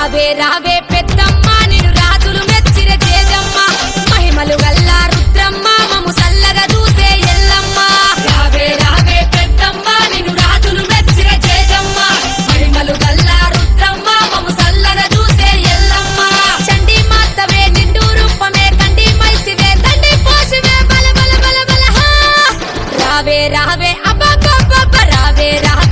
రావే రావే పెద్దమ్మ నేను రాజులు మెచ్చిన చేదమ్మ మహిమలు గల్లా రుద్రమ్మ మము సల్లగా చూసే ఎల్లమ్మ. రావే రావే పెద్దమ్మ నేను రాజులు మెచ్చిన చేదమ్మ మహిమలు గల్లా రుద్రమ్మ మము సల్లగా చూసే ఎల్లమ్మ. చండి మాతవే నిండు రూపమే కండి మైసివే దండి పోసివే బల బల బల బల రావే రావే అబ్బా రావే రావే